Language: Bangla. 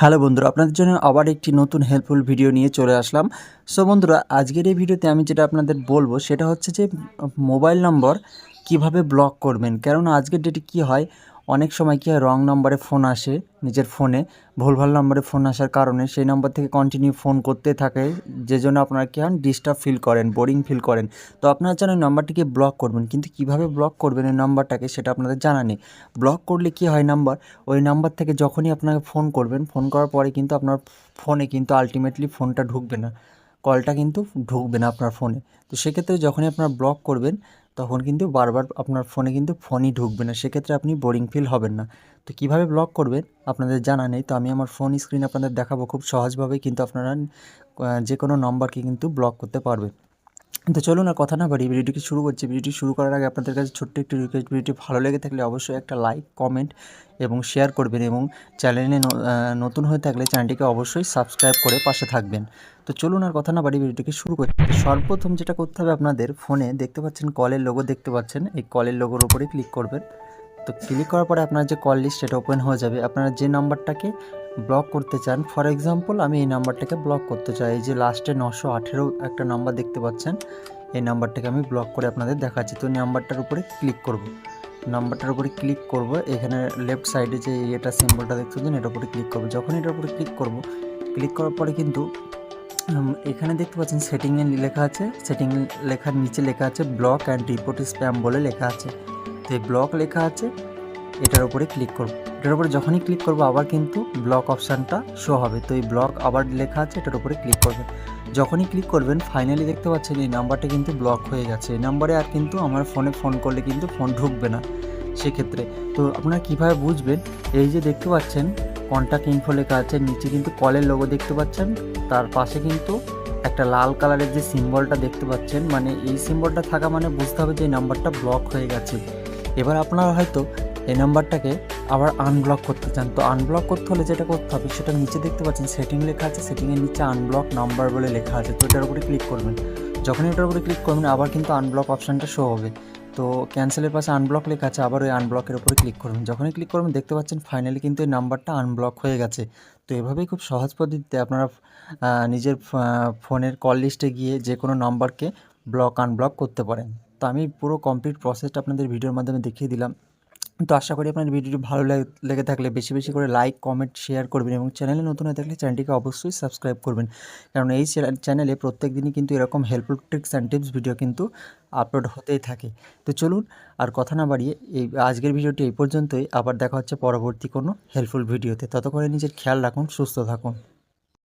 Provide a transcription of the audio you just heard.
হ্যালো বন্ধুরা, আপনাদের জন্য আবার একটি নতুন হেল্পফুল ভিডিও নিয়ে চলে আসলাম। সো বন্ধুরা, আজকের এই ভিডিওতে আমি যেটা আপনাদের বলব, সেটা হচ্ছে যে, মোবাইল নম্বর কীভাবে ব্লক করবেন? কেননা আজকের ডেটে কি হয়? অনেক সময় কী হয় রং নম্বরে ফোন আসে নিজের ফোনে ভুলভাল নম্বরে ফোন আসার কারণে সেই নম্বর থেকে কন্টিনিউ ফোন করতে থাকে যে জন্য আপনারা কী হন ডিস্টার্ব ফিল করেন বোরিং ফিল করেন। তো আপনারা ওই নাম্বারটিকে ব্লক করবেন, কিন্তু কীভাবে ব্লক করবেন ওই নাম্বারটাকে সেটা আপনাদের জানা নেই। ব্লক করলে কি হয় নাম্বার ওই নাম্বার থেকে যখনই আপনাকে ফোন করবেন ফোন করার পরে কিন্তু আপনার ফোনে কিন্তু আলটিমেটলি ফোনটা ঢুকবে না। কলটা কিন্তু ঢুকবে না আপনার ফোনে। তো সেক্ষেত্রে যখনই আপনার ব্লক করবেন, তখন কিন্তু বারবার আপনার ফোনে কিন্তু ফোনই ঢুকবে না। সেক্ষেত্রে আপনি বোরিং ফিল হবেন না। তো কীভাবে ব্লক করবেন? আপনাদের জানা নেই। তো আমি আমার ফোন স্ক্রিন আপনাদের দেখাবো খুব সহজভাবে। কিন্তু আপনারা যে কোনো নম্বরকে কিন্তু ব্লক করতে পারবেন। তো চলুন আর কথা না বাড়ি ভিডিওটি শুরু করছি। ভিডিওটি শুরু করার আগে আপনাদের কাছে ছোট্ট একটি রিকোয়েস্ট ভিডিওটি ভালো লেগে থাকলে অবশ্যই একটা লাইক কমেন্ট এবং শেয়ার করবেন এবং চ্যানেলে নতুন হয়ে থাকলে চ্যানেলটিকে অবশ্যই সাবস্ক্রাইব করে পাশে থাকবেন। তো চলুন আর কথা না বাড়ি ভিডিওটিকে শুরু করি। সর্বপ্রথম যেটা করতে হবে আপনাদের ফোনে দেখতে পাচ্ছেন কলের লোগো দেখতে পাচ্ছেন। এই কলের লোগোর উপরে ক্লিক করবেন। তো ক্লিক করার পরে আপনার যে কল লিস্ট সেটা ওপেন হয়ে যাবে। আপনারা যে নাম্বারটাকে ব্লক করতে চান ফর এক্সাম্পল আমি এই নাম্বারটাকে ব্লক করতে চাই। এই যে লাস্টে নশো আঠেরো একটা নাম্বার দেখতে পাচ্ছেন, এই নাম্বারটাকে আমি ব্লক করে আপনাদের দেখাচ্ছি। তো নাম্বারটার উপরে ক্লিক করব। নাম্বারটার উপরে ক্লিক করব, এখানে লেফট সাইডে যে এটা সিম্বলটা দেখতে পাচ্ছেন, এটার উপরে ক্লিক করব। যখন এটার উপরে ক্লিক করব ক্লিক করার পরে কিন্তু এখানে দেখতে পাচ্ছেন সেটিংয়ে লেখা আছে সেটিং লেখার নিচে লেখা আছে ব্লক অ্যান্ড রিপোর্ট স্প্যাম বলে লেখা আছে। তো এই ব্লক লেখা আছে এটার উপরে ক্লিক করব। এটার উপরে যখনই ক্লিক করব, আবার কিন্তু ব্লক অপশানটা শো হবে। তো এই ব্লক আবার লেখা আছে, এটার উপরে ক্লিক করবেন। যখনই ক্লিক করবেন ফাইনালি দেখতে পাচ্ছেন এই নাম্বারটা কিন্তু ব্লক হয়ে গেছে। এই নাম্বারে আর কিন্তু আমার ফোনে ফোন করলে কিন্তু ফোন ঢুকবে না সেক্ষেত্রে। তো আপনারা কীভাবে বুঝবেন? এই যে দেখতে পাচ্ছেন কন্ট্যাক্ট ইনফো লেখা আছে, নিচে কিন্তু কলের লোগো দেখতে পাচ্ছেন। তার পাশে কিন্তু একটা লাল কালারের যে সিম্বলটা দেখতে পাচ্ছেন মানে এই সিম্বলটা থাকা মানে বুঝতে হবে যে নাম্বারটা ব্লক হয়ে গেছে। এবার আপনারা হয়তো এই নাম্বারটাকে আবার আনব্লক করতে চান। তো আনব্লক করতে হলে যেটা করতে হবে, সেটা নিচে দেখতে পাচ্ছেন সেটিং লেখা আছে সেটিংয়ের নিচে আনব্লক নাম্বার বলে লেখা আছে। তো এটার উপরে ক্লিক করবেন। যখনই এটার উপরে ক্লিক করবেন, আবার কিন্তু আনব্লক অপশানটা শো হবে। তো ক্যান্সেলের পাশে আনব্লক লেখা আছে, আবার ওই আনব্লকের উপরে ক্লিক করবেন। যখনই ক্লিক করবেন, দেখতে পাচ্ছেন ফাইনালি কিন্তু এই নাম্বারটা আনব্লক হয়ে গেছে। তো এভাবেই খুব সহজ পদ্ধতিতে আপনারা নিজের ফোনের কল লিস্টে গিয়ে যে কোনো নাম্বারকে ব্লক আনব্লক করতে পারেন। তো আমি পুরো কমপ্লিট প্রসেসটা আপনাদের ভিডিওর মাধ্যমে দেখিয়ে দিলাম। তো আশা করি আপনার ভিডিওটি ভালো লেগে- থাকলে বেশি বেশি করে লাইক, কমেন্ট, শেয়ার করবেন এবং চ্যানেলে নতুন হয়ে থাকলে চ্যানেলটিকে অবশ্যই সাবস্ক্রাইব করবেন। কারণ এই চ্যানে- চ্যানেলে প্রত্যেক দিনই কিন্তু এরকম helpful tricks and tips video কিন্তু আপলোড হতেই থাকে। তো চলুন আর কথা না বাড়িয়ে এই আজকের ভিডিওটি এই পর্যন্তই। আবার দেখা হচ্ছে পরবর্তী কোনো হেল্পফুল ভিডিওতে ততক্ষণে নিজের খেয়াল রাখুন, সুস্থ থাকুন।